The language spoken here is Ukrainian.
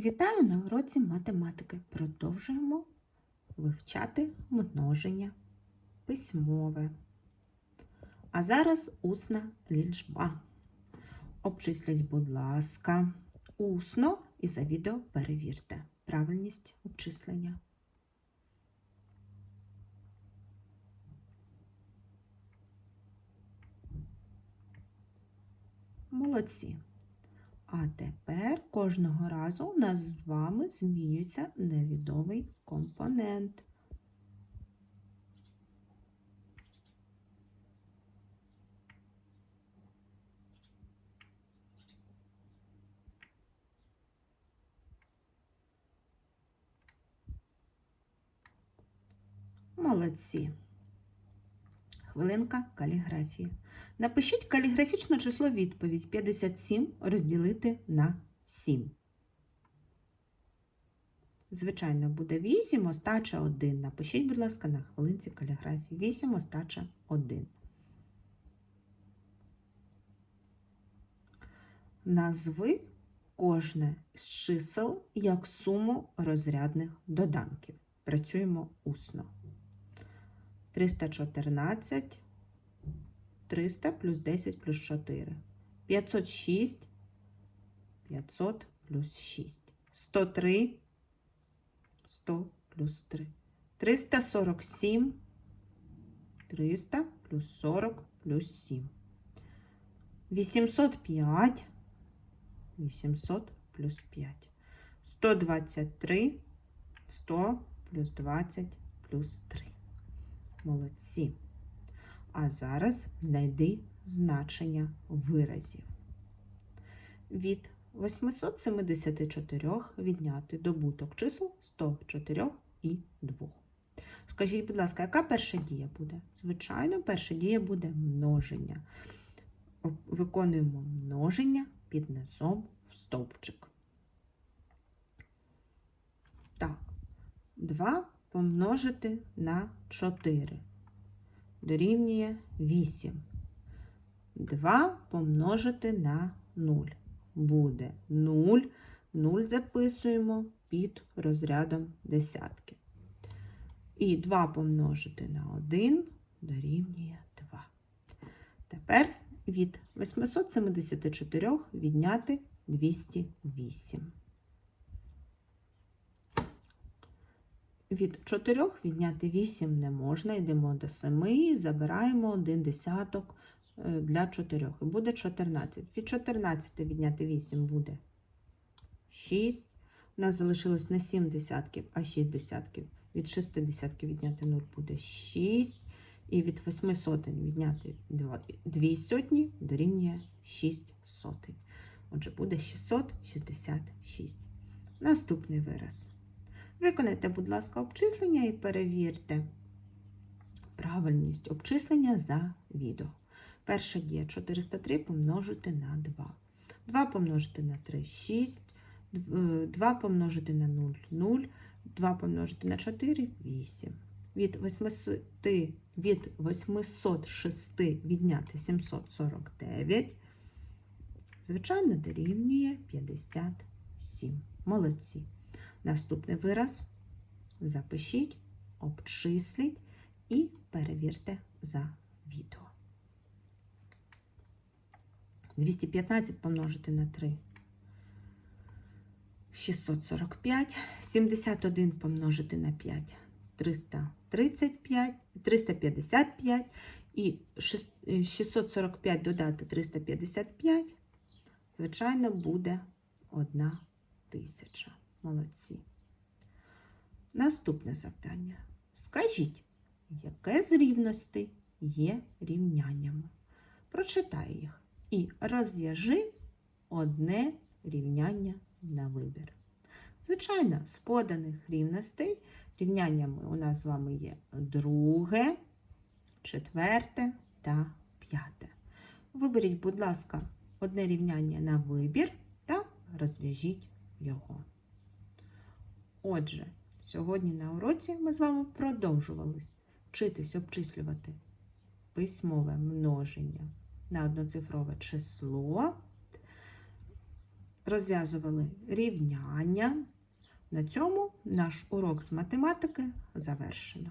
Вітаю на уроці математики. Продовжуємо вивчати множення письмове. А зараз усна лічба. Обчисліть, будь ласка, усно і за відео перевірте правильність обчислення. Молодці. А тепер кожного разу у нас з вами змінюється невідомий компонент. Молодці. Хвилинка каліграфії. Напишіть каліграфічне число відповідь 57 розділити на 7. Звичайно, буде 8, остача 1. Напишіть, будь ласка, на хвилинці каліграфії. 8, остача 1. Назви кожне з чисел як суму розрядних доданків. Працюємо усно. 314 300 плюс 10 плюс 4. 506, 500 плюс 6. 103, 100 плюс 3. 347, 300 плюс 40 плюс 7. 805, 800 плюс 5. 123, 100 плюс 20 плюс 3. Молодці. А зараз знайди значення виразів. Від 874 відняти добуток чисел 104 і 2. Скажіть, будь ласка, яка перша дія буде? Звичайно, перша дія буде множення. Виконуємо множення під низом в стовпчик. Так, 2 помножити на 4 дорівнює 8. 2 помножити на 0. Буде 0. 0 записуємо під розрядом десятки. І 2 помножити на 1 дорівнює 2. Тепер від 874 відняти 208. Від 4 відняти 8 не можна, йдемо до 7, забираємо 1 десяток для 4. І буде 14. Від 14 відняти 8 буде 6. У нас залишилось не 7 десятків, а 6 десятків. Від 6 десятків відняти 0 буде 6. І від 8 сотень відняти 2 сотні дорівнює 6 сотень. Отже, буде 666. Наступний вираз. Виконайте, будь ласка, обчислення і перевірте правильність обчислення за відео. Перша дія 403 помножити на 2. 2 помножити на 3 6. 2 помножити на 0 0. 2 помножити на 4 8. Від 800, від 806 відняти 749. Звичайно, дорівнює 57. Молодці. Наступний вираз запишіть, обчисліть і перевірте за відео. 215 помножити на 3. 645. 71 помножити на 5. 335, 355. І 645 додати 355, звичайно, буде 1 тисяча. Молодці. Наступне завдання. Скажіть, яке з рівностей є рівняннями? Прочитай їх і розв'яжи одне рівняння на вибір. Звичайно, з поданих рівностей рівняннями у нас з вами є друге, четверте та п'яте. Виберіть, будь ласка, одне рівняння на вибір та розв'яжіть його. Отже, сьогодні на уроці ми з вами продовжували вчитись обчислювати письмове множення на одноцифрове число. розв'язували рівняння. На цьому наш урок з математики завершено.